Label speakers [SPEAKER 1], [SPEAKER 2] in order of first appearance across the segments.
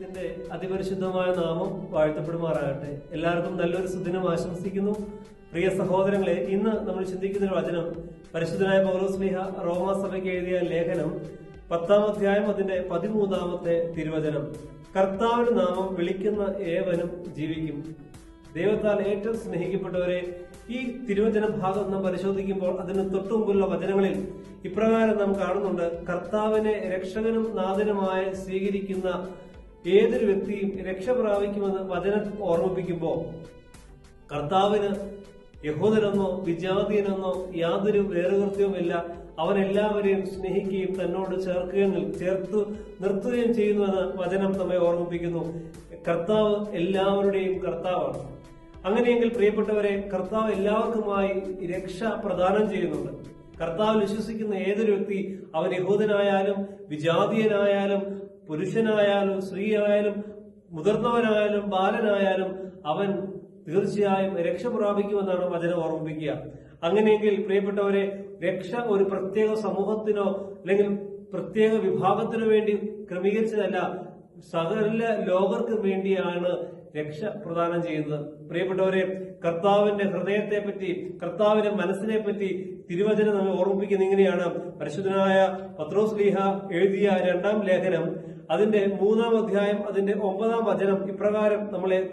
[SPEAKER 1] ദൈവത്തിന്റെ അതിപരിശുദ്ധമായ നാമം വാഴ്ത്തപ്പെടുമാറാകട്ടെ. എല്ലാവർക്കും നല്ലൊരു സുദിനം ആശംസിക്കുന്നു. പ്രിയ സഹോദരങ്ങളെ ഇന്ന് നമ്മൾ ചിന്തിക്കുന്ന ഒരു വചനം പരിശുദ്ധനായ പൗലോസ്ലിഹ റോമാ സഭയ്ക്ക് എഴുതിയ ലേഖനം പത്താം അധ്യായം അതിന്റെ പതിമൂന്നാമത്തെ തിരുവചനം. കർത്താവിന് നാമം വിളിക്കുന്ന ഏവനും ജീവിക്കും. ദൈവത്താൽ ഏറ്റവും സ്നേഹിക്കപ്പെട്ടവരെ ഈ തിരുവചന ഭാഗം നാം പരിശോധിക്കുമ്പോൾ അതിന് തൊട്ടുമുമ്പുള്ള വചനങ്ങളിൽ ഇപ്രകാരം നാം കാണുന്നുണ്ട്. കർത്താവിനെ രക്ഷകനും നാഥനുമായി സ്വീകരിക്കുന്ന ഏതൊരു വ്യക്തിയും രക്ഷ പ്രാപിക്കുമെന്ന് വചനം ഓർമ്മിപ്പിക്കുമ്പോൾ കർത്താവിന് യഹൂദനെന്നോ വിജാതീയനെന്നോ യാതൊരു വേറുകൃത്യവുമില്ല. അവൻ എല്ലാവരെയും സ്നേഹിക്കുകയും തന്നോട് ചേർക്കുകയും ചേർത്തു നിർത്തുകയും ചെയ്യുന്നുവെന്ന് വചനം നമ്മെ ഓർമ്മിപ്പിക്കുന്നു. കർത്താവ് എല്ലാവരുടെയും കർത്താവാണ്. അങ്ങനെയെങ്കിൽ പ്രിയപ്പെട്ടവരെ കർത്താവ് എല്ലാവർക്കുമായി രക്ഷ പ്രദാനം ചെയ്യുന്നുണ്ട്. കർത്താവ് വിശ്വസിക്കുന്ന ഏതൊരു വ്യക്തി അവൻ യഹൂദനായാലും വിജാതീയനായാലും പുരുഷനായാലും സ്ത്രീയായാലും മുതിർന്നവനായാലും ബാലനായാലും അവൻ തീർച്ചയായും രക്ഷ പ്രാപിക്കുമെന്നാണ് വചനം ഓർമ്മിപ്പിക്കുക. അങ്ങനെയെങ്കിൽ പ്രിയപ്പെട്ടവരെ രക്ഷ ഒരു പ്രത്യേക സമൂഹത്തിനോ അല്ലെങ്കിൽ പ്രത്യേക വിഭാഗത്തിനോ വേണ്ടി ക്രമീകരിച്ചതല്ല. സകല ലോകർക്കും വേണ്ടിയാണ് രക്ഷ പ്രദാനം ചെയ്യുന്നത്. പ്രിയപ്പെട്ടവരെ കർത്താവിന്റെ ഹൃദയത്തെ പറ്റി കർത്താവിന്റെ മനസ്സിനെ പറ്റി തിരുവചനം നമ്മെ ഓർമ്മിപ്പിക്കുന്ന ഇങ്ങനെയാണ്. പരിശുദ്ധനായ പത്രോസ് ലീഹ എഴുതിയ രണ്ടാം ലേഖനം അതിന്റെ മൂന്നാം അധ്യായം അതിന്റെ ഒമ്പതാം വചനം ഇപ്രകാരം നമ്മളെ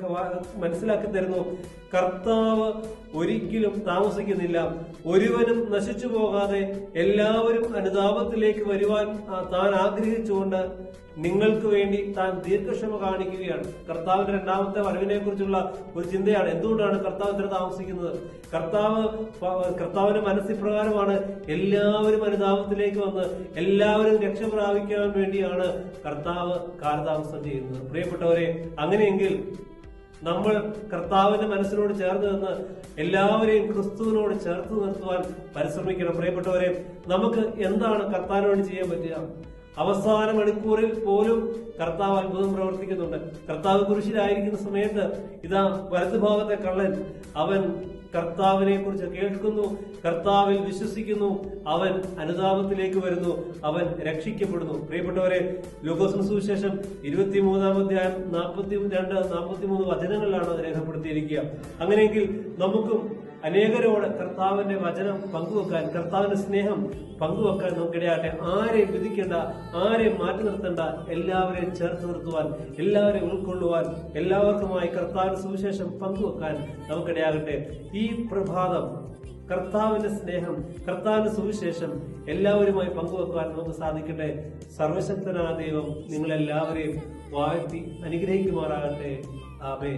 [SPEAKER 1] മനസ്സിലാക്കി തരുന്നു. കർത്താവ് ഒരിക്കലും താമസിക്കുന്നില്ല. ഒരുവനും നശിച്ചു പോകാതെ എല്ലാവരും അനുതാപത്തിലേക്ക് വരുവാൻ താൻ ആഗ്രഹിച്ചുകൊണ്ട് നിങ്ങൾക്ക് വേണ്ടി താൻ ദീർഘക്ഷമ കാണിക്കുകയാണ്. കർത്താവിന്റെ രണ്ടാമത്തെ വരവിനെ കുറിച്ചുള്ള ഒരു ചിന്തയാണ്. എന്തുകൊണ്ടാണ് കർത്താവ് ഇത്ര താമസിക്കുന്നത്? കർത്താവ് കർത്താവിന്റെ മനസ്സിപ്രകാരമാണ് എല്ലാവരും അനുതാപത്തിലേക്ക് വന്ന് എല്ലാവരും രക്ഷ പ്രാപിക്കാൻ വേണ്ടിയാണ് കർത്താവ് കാലതാമസം ചെയ്യുന്നത്. പ്രിയപ്പെട്ടവരെ അങ്ങനെയെങ്കിൽ നമ്മൾ കർത്താവിന്റെ മനസ്സിനോട് ചേർന്ന് നിന്ന് എല്ലാവരെയും ക്രിസ്തുവിനോട് ചേർത്ത് നിർത്തുവാൻ പരിശ്രമിക്കണം. പ്രിയപ്പെട്ടവരെ നമുക്ക് എന്താണ് കർത്താവിനോട് ചെയ്യാൻ പറ്റുക? അവസാന മണിക്കൂറിൽ പോലും കർത്താവ് അത്ഭുതം പ്രവർത്തിക്കുന്നുണ്ട്. കർത്താവ് കുരിശിലായിരിക്കുന്ന സമയത്ത് ഇതാ വലതുഭാഗത്തെ കള്ളൻ അവൻ കർത്താവിനെ കുറിച്ച് കേൾക്കുന്നു കർത്താവിൽ വിശ്വസിക്കുന്നു അവൻ അനുതാപത്തിലേക്ക് വരുന്നു അവൻ രക്ഷിക്കപ്പെടുന്നു. പ്രിയപ്പെട്ടവരെ ലൂക്കോസിന് സുവിശേഷം ഇരുപത്തിമൂന്നാം അധ്യായം നാൽപ്പത്തി രണ്ട് നാൽപ്പത്തി മൂന്ന് വചനങ്ങളിലാണ് രേഖപ്പെടുത്തിയിരിക്കുക. അങ്ങനെയെങ്കിൽ നമുക്കും അനേകരോട് കർത്താവിന്റെ വചനം പങ്കുവെക്കാൻ കർത്താവിന്റെ സ്നേഹം പങ്കുവെക്കാൻ നമുക്കിടയാട്ടെ ആരെയും വിധിക്കേണ്ട ആരെയും മാറ്റി നിർത്തേണ്ട എല്ലാവരെയും ചേർത്ത് നിർത്തുവാൻ എല്ലാവരെയും ഉൾക്കൊള്ളുവാൻ എല്ലാവർക്കുമായി കർത്താവിന്റെ സുവിശേഷം പങ്കുവെക്കാൻ നമുക്കിടയാകട്ടെ. ഈ പ്രഭാതം കർത്താവിന്റെ സ്നേഹം കർത്താവിന്റെ സുവിശേഷം എല്ലാവരുമായി പങ്കുവെക്കുവാൻ നമുക്ക് സാധിക്കട്ടെ. സർവശക്തനായ ദൈവം നിങ്ങളെല്ലാവരെയും വാഴ്ത്തി അനുഗ്രഹിക്കുമാറാകട്ടെ. ആമേ